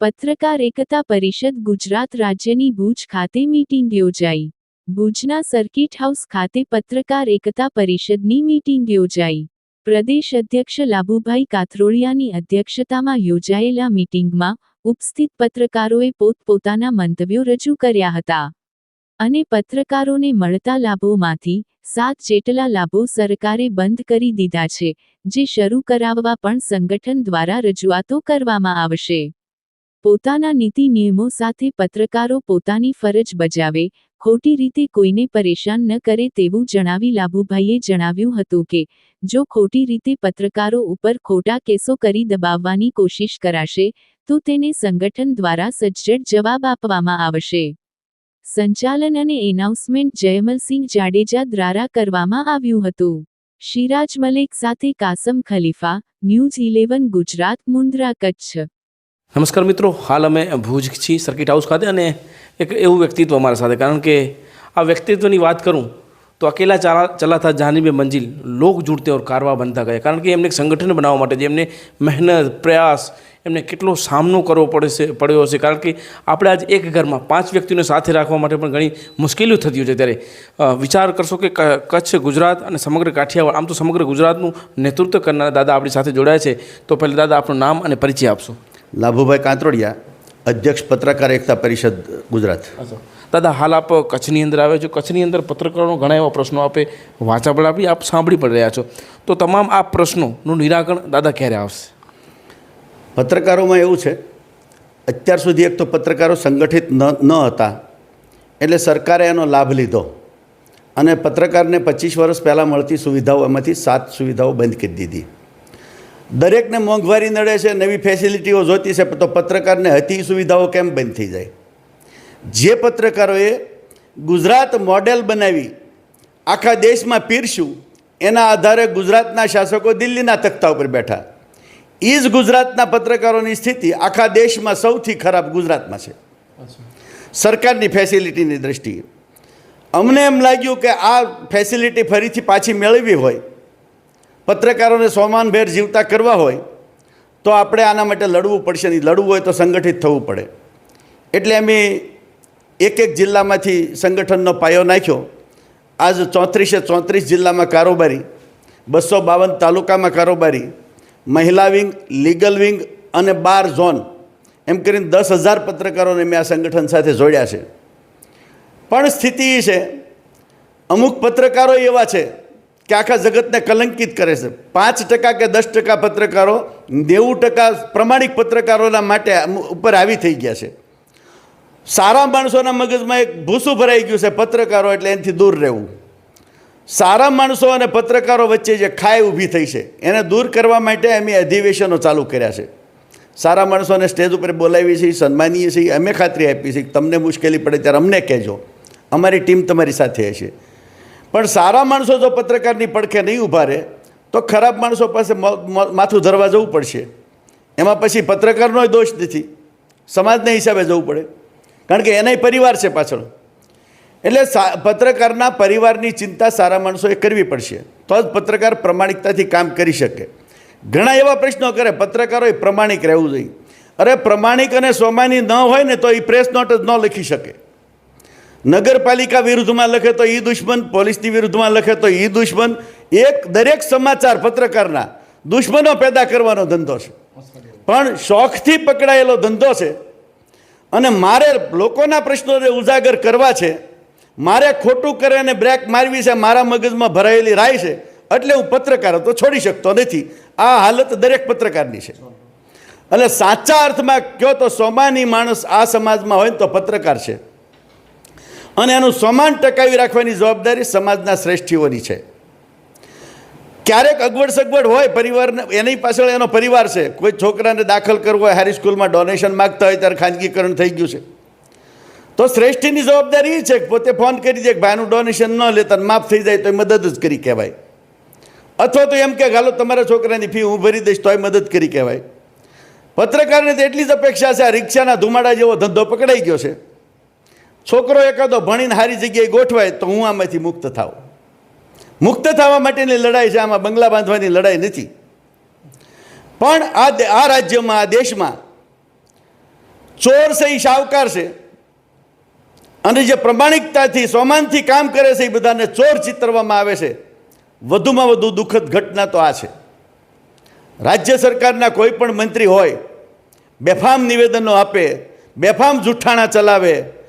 પત્રકાર એકતા પરિષદ ગુજરાત રાજ્યની ભુજ ખાતે મીટિંગ યોજાઈ. ભુજના સર્કિટ હાઉસ ખાતે પત્રકાર એકતા પરિષદની મીટિંગ યોજાઈ. પ્રદેશ અધ્યક્ષ લાભુભાઈ કાથરોળિયાની અધ્યક્ષતામાં યોજાયેલા મીટિંગમાં ઉપસ્થિત પત્રકારોએ પોતપોતાના મંતવ્યો રજૂ કર્યા હતા. અને પત્રકારોને મળતા લાભોમાંથી સાત જેટલા લાભો સરકારે બંધ કરી દીધા છે, જે શરૂ કરાવવા પણ સંગઠન દ્વારા રજૂઆતો કરવામાં આવશે. પોતાના નીતિ નિયમો સાથે પત્રકારો પોતાની ફરજ બજાવે, ખોટી રીતે કોઈને પરેશાન ન કરે તેવું જણાવી લાભુભાઈએ જણાવ્યું હતું કે, જો ખોટી રીતે પત્રકારો ઉપર ખોટા કેસો કરી દબાવવાની કોશિશ કરાશે, તો તેને સંગઠન દ્વારા સજ્જડ જવાબ આપવામાં આવશે. સંચાલન અને એનાઉન્સમેન્ટ જયમલસિંહ જાડેજા દ્વારા કરવામાં આવ્યું હતું. શિરાજ મલેક સાથે કાસમ ખલીફા, ન્યૂઝ ઇલેવન, ગુજરાત, મુન્દ્રા, કચ્છ. નમસ્કાર મિત્રો, હાલ અમે ભુજ છીએ સર્કિટ હાઉસ ખાતે અને એક એવું વ્યક્તિત્વ અમારા સાથે, કારણ કે આ વ્યક્તિત્વની વાત કરું તો અકેલા ચાલા ચલાતા જાનીબે મંજિલ લોક જુડતે ઓર કારવા બનતા ગયા. કારણ કે એમને એક સંગઠન બનાવવા માટે જેમને મહેનત પ્રયાસ એમને કેટલો સામનો કરવો પડે છે પડ્યો હશે. કારણ કે આપણે આજ એક ઘરમાં પાંચ વ્યક્તિઓને સાથે રાખવા માટે પણ ઘણી મુશ્કેલીઓ થતી હોય છે. ત્યારે વિચાર કરશો કે કચ્છ ગુજરાત અને સમગ્ર કાઠિયાવાડ આમ તો સમગ્ર ગુજરાતનું નેતૃત્વ કરનારા દાદા આપણી સાથે જોડાયા છે. તો પહેલાં દાદા આપણું નામ અને પરિચય આપશો. લાભુભાઈ કાંતરોડિયા અધ્યક્ષ પત્રકાર એકતા પરિષદ ગુજરાત. દાદા, હાલ આપ કચ્છની અંદર આવે છો. કચ્છની અંદર પત્રકારોનો ઘણા એવા પ્રશ્નો આપે, વાંચા આપી, આપ સાંભળી પણ રહ્યા છો. તો તમામ આ પ્રશ્નોનું નિરાકરણ દાદા ક્યારે આવશે? પત્રકારોમાં એવું છે, અત્યાર સુધી એક તો પત્રકારો સંગઠિત ન ન હતા, એટલે સરકારે એનો લાભ લીધો. અને પત્રકારને પચીસ વર્ષ પહેલાં મળતી સુવિધાઓ, એમાંથી સાત સુવિધાઓ બંધ કરી દીધી. દરેકને મોંઘવારી નડે છે નવી ફેસિલિટીઓ જોતી છે, તો પત્રકારને હતી સુવિધાઓ કેમ બંધ થઈ જાય? જે પત્રકારોએ ગુજરાત મોડેલ બનાવી આખા દેશમાં પીરશું એના આધારે ગુજરાતના શાસકો દિલ્હીના તખ્તા ઉપર બેઠા. એ જ ગુજરાતના પત્રકારોની સ્થિતિ આખા દેશમાં સૌથી ખરાબ ગુજરાતમાં છે. સરકારની ફેસિલિટીની દ્રષ્ટિએ. અમને એમ લાગ્યું કે આ ફેસિલિટી ફરીથી પાછી મેળવવી હોય પત્રકારોને સોમાનભેર જીવતા કરવા હોય તો આપણે આના માટે લડવું પડશે નહીં લડવું હોય તો સંગઠિત થવું પડે. એટલે અમે એક એક જિલ્લામાંથી સંગઠનનો પાયો નાખ્યો. આજ ચોત્રીસે ચોત્રીસ જિલ્લામાં કારોબારી, બસો બાવન તાલુકામાં કારોબારી, મહિલા વિંગ, લીગલ વિંગ અને બાર ઝોન, એમ કરીને દસ હજાર પત્રકારોને મેં આ સંગઠન સાથે જોડ્યા છે. પણ સ્થિતિ છે, અમુક પત્રકારો એવા છે કે આખા જગતને કલંકિત કરે છે. પાંચ ટકા કે દસ ટકા પત્રકારો નેવું ટકા પ્રમાણિક પત્રકારોના માટે ઉપર આવી થઈ ગયા છે. સારા માણસોના મગજમાં એક ભૂસું ભરાઈ ગયું છે પત્રકારો, એટલે એનાથી દૂર રહેવું. સારા માણસો અને પત્રકારો વચ્ચે જે ખાઈ ઊભી થઈ છે, એને દૂર કરવા માટે અમે અધિવેશનો ચાલુ કર્યા છે. સારા માણસોને સ્ટેજ ઉપર બોલાવીએ છીએ, સન્માનીએ છીએ, અમે ખાતરી આપીએ છીએ તમને મુશ્કેલી પડે ત્યારે અમને કહેજો. અમારી ટીમ તમારી સાથે હશે. પણ સારા માણસો જો પત્રકારની પડખે નહીં ઊભા રહે, તો ખરાબ માણસો પાસે માથું ધરવા જવું પડશે. એમાં પછી પત્રકારનો દોષ નથી. સમાજના હિસાબે જવું પડે. કારણ કે એનાય પરિવાર છે પાછળ. એટલે પત્રકારના પરિવારની ચિંતા સારા માણસોએ કરવી પડશે. તો જ પત્રકાર પ્રમાણિકતાથી કામ કરી શકે. ઘણા એવા પ્રશ્નો કરે પત્રકારોએ પ્રમાણિક રહેવું જોઈએ. અરે પ્રમાણિક અને સ્વમાની ન હોય ને તો એ પ્રેસ નોટ જ ન લખી શકે. નગરપાલિકા વિરુદ્ધમાં લખે તો એ દુશ્મન, પોલીસની વિરુદ્ધમાં લખે તો એ દુશ્મન. એક, દરેક સમાચાર પત્રકારના દુશ્મનો પેદા કરવાનો ધંધો છે. પણ શોખથી પકડાયેલો ધંધો છે અને મારે લોકોના પ્રશ્નોને ઉજાગર કરવા છે, મારે ખોટું કરે અને બ્રેક મારવી છે, મારા મગજમાં ભરાયેલી રાય છે, એટલે હું પત્રકાર તો છોડી શકતો નથી. આ હાલત દરેક પત્રકારની છે. એટલે સાચા અર્થમાં કહો તો સોમાની માણસ આ સમાજમાં હોય ને તો પત્રકાર છે. અને એનું સમાન ટકાવી રાખવાની જવાબદારી સમાજના શ્રેષ્ઠીઓની છે. ક્યારેક અગવડ સગવડ હોય પરિવારને, એની પાછળ એનો પરિવાર છે. કોઈ છોકરાને દાખલ કરવો હોય, હારી સ્કૂલમાં ડોનેશન માગતા હોય ત્યારે ખાનગીકરણ થઈ ગયું છે. તો શ્રેષ્ઠીની જવાબદારી એ છે કે પોતે ફોન કરી દે કે ભાઈનું ડોનેશન ન લેતા માફ થઈ જાય તો એ મદદ જ કરી કહેવાય. અથવા તો એમ કે હાલો, તમારા છોકરાની ફી હું ભરી દઈશ તોય મદદ કરી કહેવાય. પત્રકારને તો એટલી જ અપેક્ષા છે, આ રિક્ષાના ધુમાડા જેવો ધંધો પકડાઈ ગયો છે. છોકરો એકાદો ભણીને સારી જગ્યાએ ગોઠવાય તો હું આમાંથી મુક્ત થાવ મુક્ત થવા માટેની લડાઈ છે, આમાં બંગલા બાંધવાની લડાઈ નથી. પણ આ આ રાજ્યમાં, આ દેશમાં ચોર છે એ શાહુકાર છે. અને જે પ્રમાણિકતાથી સોમાનથી કામ કરે છે, એ બધાને ચોર ચિતરવામાં આવે છે. વધુમાં વધુ દુઃખદ ઘટના તો આ છે. રાજ્ય સરકારના કોઈ પણ મંત્રી હોય, બેફામ નિવેદનો આપે, બેફામ જૂઠાણા ચલાવે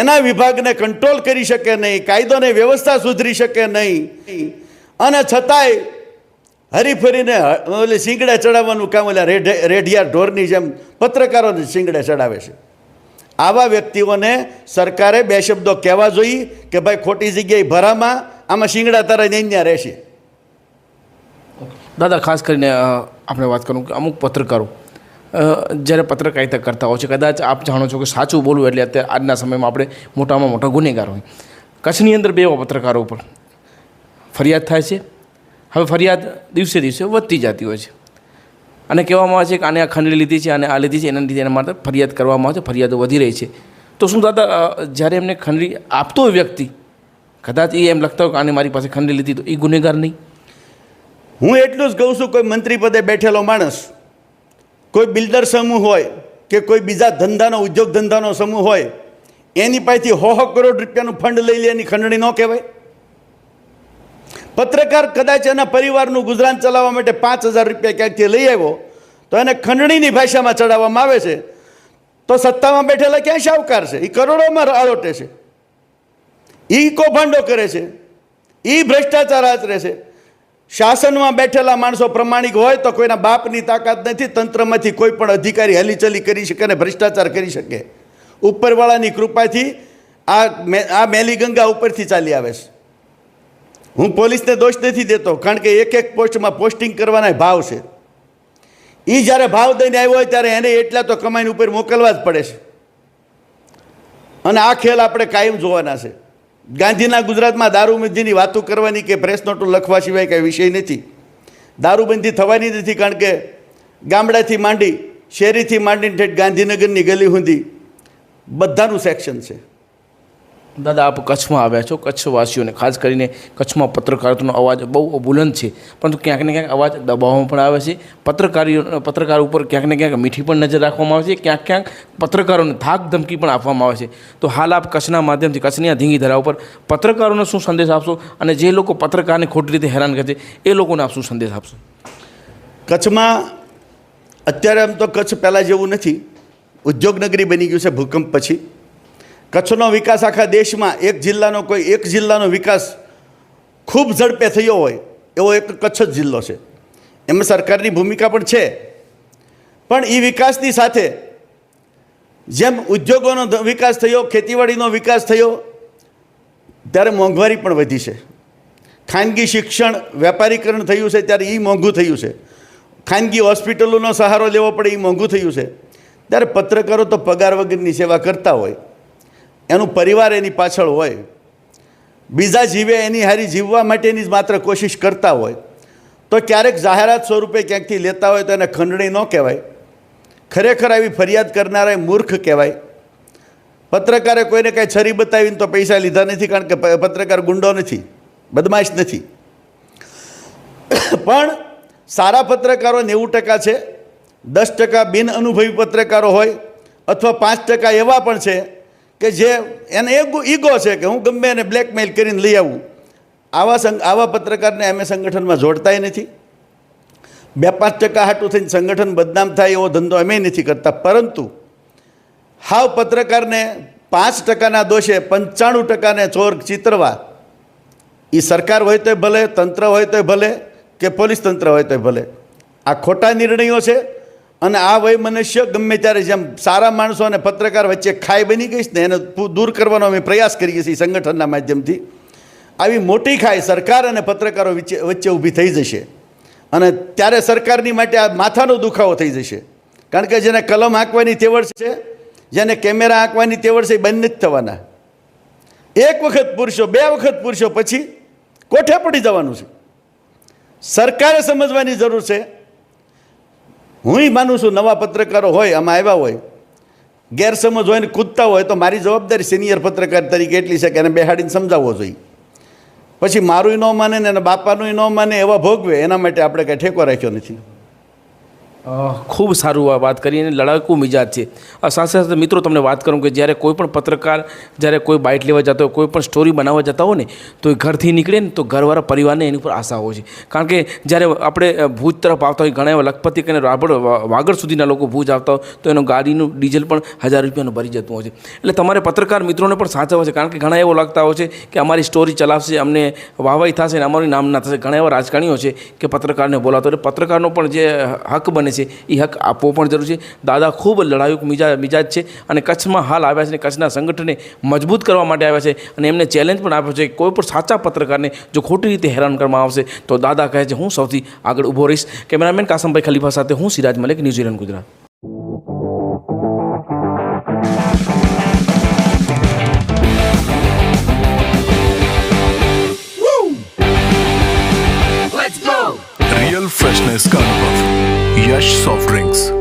એના વિભાગને કંટ્રોલ કરી શકે નહીં, કાયદોને વ્યવસ્થા સુધરી શકે નહીં. અને છતાંય હરીફરીને ઓલી શીંગડા ચડાવવાનું કામ ઓલા રેઢે રેઢિયા ઢોરની જેમ પત્રકારોને શીંગડે ચડાવે છે. આવા વ્યક્તિઓને સરકારે બે શબ્દો કહેવા જોઈએ કે ભાઈ ખોટી જગ્યાએ ભરામાં, આમાં શીંગડા તારા ત્યાં રહેશે. દાદા, ખાસ કરીને આપણે વાત કરું કે અમુક પત્રકારો જ્યારે પત્રકારિતા કરતા હોય છે, કદાચ આપ જાણો છો કે સાચું બોલવું એટલે અત્યારે આજના સમયમાં આપણે મોટામાં મોટા ગુનેગાર હોય. કચ્છની અંદર બે પત્રકારો ઉપર ફરિયાદ થાય છે. હવે ફરિયાદ દિવસે દિવસે વધતી જતી હોય છે. અને કહેવામાં આવે છે કે આને આ ખંડણી લીધી છે અને આ લીધી છે, એના લીધે એના માટે ફરિયાદ કરવામાં આવે છે, ફરિયાદો વધી રહી છે. તો શું દાદા જ્યારે એમને ખંડણી આપતો હોય વ્યક્તિ, કદાચ એ એમ લખતા હોય કે આને મારી પાસે ખંડણી લીધી તો એ ગુનેગાર નહીં? હું એટલું જ કહું છું, કોઈ મંત્રી પદે બેઠેલો માણસ કોઈ બિલ્ડર સમૂહ હોય કે કોઈ બીજા ધંધાનો, ઉદ્યોગ ધંધાનો સમૂહ હોય, એની પાસેથી હો હો કરોડ રૂપિયાનું ફંડ લઈ લે એની ખંડણી ન કહેવાય. પત્રકાર કદાચ એના પરિવારનું ગુજરાન ચલાવવા માટે પાંચ હજાર રૂપિયા ક્યાંકથી લઈ આવ્યો, તો એને ખંડણીની ભાષામાં ચડાવવામાં આવે છે. તો સત્તામાં બેઠેલા ક્યાં શાહુકાર છે? એ કરોડોમાં આરોટે છે. એ કૌભાંડો કરે છે. એ ભ્રષ્ટાચાર આચરે છે. શાસનમાં બેઠેલા માણસો પ્રમાણિક હોય તો કોઈના બાપની તાકાત નથી, તંત્રમાંથી કોઈ પણ અધિકારી હલીચલી કરી શકે અને ભ્રષ્ટાચાર કરી શકે. ઉપરવાળાની કૃપાથી આ આ મેલી ગંગા ઉપરથી ચાલી આવે છે. હું પોલીસને દોષ નથી દેતો, કારણ કે એક એક પોસ્ટમાં પોસ્ટિંગ કરવાના ભાવ છે. એ જ્યારે ભાવ દઈને આવ્યો હોય ત્યારે એને એટલા તો કમાઈને ઉપર મોકલવા જ પડે છે. અને આ ખેલ આપણે કાયમ જોવાના છે. ગાંધીના ગુજરાતમાં દારૂબંધીની વાતો કરવાની કે પ્રેસ નોટો લખવા સિવાય કંઈ વિષય નથી. દારૂબંધી થવાની નથી કારણ કે ગામડાથી માંડી શેરીથી માંડીને ઠેઠ ગાંધીનગરની ગલી સુધી બધાનું સેક્શન છે. દાદા, આપ કચ્છમાં આવ્યા છો, કચ્છવાસીઓને, ખાસ કરીને કચ્છમાં પત્રકારત્વનો અવાજ બહુ બુલંદ છે, પરંતુ ક્યાંક ને ક્યાંક અવાજ દબાવવામાં પણ આવે છે. પત્રકારીઓ, પત્રકાર ઉપર ક્યાંક ને ક્યાંક મીઠી પણ નજર રાખવામાં આવે છે, ક્યાંક ક્યાંક પત્રકારોને થાક ધમકી પણ આપવામાં આવે છે. તો હાલ આપ કચ્છના માધ્યમથી, કચ્છની આ ધીંગી ધરા ઉપર પત્રકારોને શું સંદેશ આપશો અને જે લોકો પત્રકારને ખોટી રીતે હેરાન કરે છે એ લોકોને આપ શું સંદેશ આપશો? કચ્છમાં અત્યારે આમ તો કચ્છ પહેલાં જેવું નથી. ઉદ્યોગનગરી બની ગયું છે ભૂકંપ પછી. કચ્છનો વિકાસ આખા દેશમાં, એક જિલ્લાનો કોઈ એક જિલ્લાનો વિકાસ ખૂબ ઝડપે થયો હોય, એવો એક કચ્છ જ જિલ્લો છે. એમાં સરકારની ભૂમિકા પણ છે. પણ એ વિકાસની સાથે જેમ ઉદ્યોગોનો વિકાસ થયો, ખેતીવાડીનો વિકાસ થયો, ત્યારે મોંઘવારી પણ વધી છે. ખાનગી શિક્ષણ, વેપારીકરણ થયું છે, ત્યારે એ મોંઘું થયું છે. ખાનગી હોસ્પિટલોનો સહારો લેવો પડે એ મોંઘું થયું છે. ત્યારે પત્રકારો તો પગાર વગરની સેવા કરતા હોય. એનું પરિવાર એની પાછળ હોય. બીજા જીવે એની હારી જીવવા માટેની જ માત્ર કોશિશ કરતા હોય. તો ક્યારેક જાહેરાત સ્વરૂપે ક્યાંકથી લેતા હોય તો એને ખંડણી ન કહેવાય. ખરેખર આવી ફરિયાદ કરનારા મૂર્ખ કહેવાય. પત્રકારે કોઈને કાંઈ છરી બતાવીને તો પૈસા લીધા નથી કારણ કે પત્રકાર ગુંડો નથી. બદમાશ નથી. પણ સારા પત્રકારો નેવું ટકા છે, દસ ટકા બિન અનુભવી પત્રકારો હોય અથવા પાંચ ટકા એવા પણ છે કે જે એને ઈગો છે કે હું ગમે એને બ્લેકમેલ કરીને લઈ આવું. આવા આવા પત્રકારને અમે સંગઠનમાં જોડતાય નથી. બે પાંચ ટકા હાટું થઈને સંગઠન બદનામ થાય એવો ધંધો અમે નથી કરતા. પરંતુ હાવ પત્રકારને પાંચ ટકાના દોષે પંચાણું ટકાને ચોર ચિતરવા. એ સરકાર હોય તોય ભલે, તંત્ર હોય તોય ભલે કે પોલીસ તંત્ર હોય તોય ભલે. આ ખોટા નિર્ણયો છે. અને આ વય મનુષ્ય ગમે ત્યારે જેમ સારા માણસો અને પત્રકાર વચ્ચે ખાઈ બની ગઈ ને એને દૂર કરવાનો અમે પ્રયાસ કરીએ છીએ સંગઠનના માધ્યમથી, આવી મોટી ખાઈ સરકાર અને પત્રકારો વચ્ચે વચ્ચે ઊભી થઈ જશે. અને ત્યારે સરકારની માટે આ માથાનો દુખાવો થઈ જશે. કારણ કે જેને કલમ આંકવાની તેવડ છે, જેને કેમેરા આંકવાની તેવડ છે, એ બંધ જ થવાના. એક વખત પુરુષો બે વખત પુરુષો પછી કોઠે પડી જવાનું છે? સરકારે સમજવાની જરૂર છે હું માનું છું નવા પત્રકારો હોય, આમાં આવ્યા હોય. ગેરસમજ હોય ને કૂદતા હોય તો મારી જવાબદારી સિનિયર પત્રકાર તરીકે એટલી છે કે એને બેહાડીને સમજાવવો જોઈએ. પછી મારું ન માને ને એના બાપાનું ન માને એવા ભોગવે, એના માટે આપણે કાંઈ ઠેકો રાખ્યો નથી. ખૂબ સારું આ વાત કરી અને લડાકુ મિજાજ છે. આ સાથે સાથે મિત્રો તમને વાત કરું કે જ્યારે કોઈ પણ પત્રકાર જ્યારે કોઈ બાઇટ લેવા જતો હોય, કોઈ પણ સ્ટોરી બનાવવા જતા હોય ને, તો એ ઘરથી નીકળે ને તો ઘરવાળા પરિવારને એની ઉપર આશા હોય છે. કારણ કે જ્યારે આપણે ભુજ તરફ આવતા હોય, ઘણા એવા લખપતિ અને રાબડ વાગડ સુધીના લોકો ભુજ આવતા હોય, તો એનો ગાડીનું ડીઝલ પણ હજાર રૂપિયાનું ભરી જતું હોય છે. એટલે તમારે પત્રકાર મિત્રોને પણ સાચવવા છે, કારણ કે ઘણા એવો લાગતા હોય છે કે અમારી સ્ટોરી ચલાવશે, અમને વાહવાઈ થશે ને અમારું નામ ના થશે. ઘણા એવા રાજકારણીઓ છે કે પત્રકારને બોલાવતો એટલે પત્રકારનો પણ જે હક બને છે એ હક આપવો પણ જરૂર છે. દાદા ખૂબ લડાયુક મિજાજ મિજાજ છે અને કચ્છમાં હાલ આવ્યા છે અને કચ્છના સંગઠનને મજબૂત કરવા માટે આવ્યા છે અને એમને ચેલેન્જ પણ આપ્યો છે કે કોઈ પણ સાચા પત્રકારને જો ખોટી રીતે હેરાન કરવામાં આવશે તો દાદા કહે છે, હું સૌથી આગળ ઊભો રહીશ. કેમેરામેન કાસમભાઈ ખલીફા સાથે હું Siraj Malik news eleven Gujarat. soft drinks.